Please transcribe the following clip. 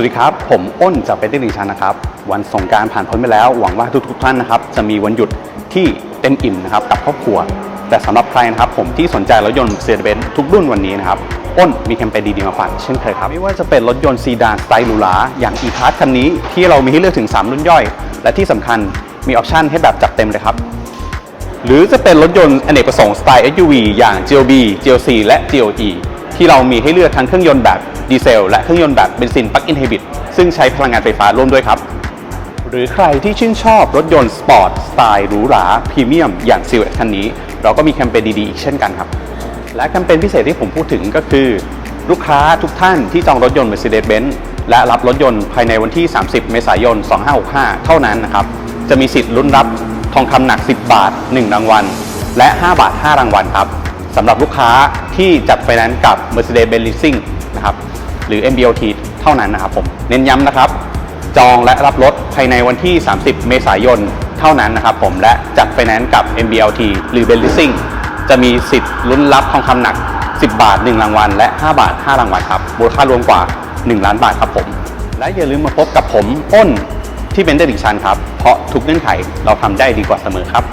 วัสดีครับ ผมอ้นจากเป็นติ้งชันนะครับ วันสงการผ่านพ้นไปแล้ว หวังว่าทุกๆท่านนะครับ จะมีวันหยุดที่เต็มอิ่มนะครับกับครอบครัว แต่สำหรับใครนะครับ ผมที่สนใจรถยนต์เซเ e นทุกรุ่นวันนี้นะครับ อ้นมีแคมเปญดีๆมาฝากเช่นเคยครับ ไม่ว่าจะเป็นรถยนต์ซีดานสไตล์หรูหราอย่าง e-Pass คันนี้ที่เรามีให้เลือกถึง 3 รุ่นย่อย และที่สำคัญมีออปชั่นให้แบบจัดเต็มเลยครับหรือจะเป็นรถยนต์อเนกประสงค์สไตล์ SUV อย่าง GLB GLC และ GLE ที่เรามีให้เลือกทั้งเครื่องยนต์แบบดีเซลและเครื่องยนต์แบบเบนซินปลั๊กอินไฮบริดซึ่งใช้พลังงานไฟฟ้าร่วมด้วยครับ หรือใครที่ชื่นชอบรถยนต์สปอร์ตสไตล์หรูหราพรีเมียมอย่างซิลคันนี้ เราก็มีแคมเปญดีๆอีกเช่นกันครับ และแคมเปญพิเศษที่ผมพูดถึงก็คือ ลูกค้าทุกท่านที่จองรถยนต์ Mercedes-Benz และรับรถยนต์ภายในวันที่ 30 เมษายน 2565 เท่านั้นนะครับจะมีสิทธิ์ลุ้นรับทองคำหนัก 10 บาท 1 รางวัล และ 5 บาท 5 รางวัลครับ สำหรับลูกค้าที่จัดไฟแนนซ์กับ Mercedes-Benz Leasing นะครับหรือ MBOT เท่านั้นนะครับผมเน้นย้ำนะครับ จองและรับรถภายในวันที่ 30 เมษายนเท่านั้นนะครับผมและจัดไฟแนนซ์กับ MBLT หรือ b e n Leasing จะมีสิทธิ์ลุ้นรับทองคำหนัก 10 บาท 1 รางวัล และ 5 บาท 5 รางวัลครับมูลค่ารวมกว่า 1 ล้านบาทครับผม และอย่าลืมมาพบกับผมอ้นที่เป็นเดลิชันครับ เพราะทุกเงื่อนไขเราทำได้ดีกว่าเสมอครับ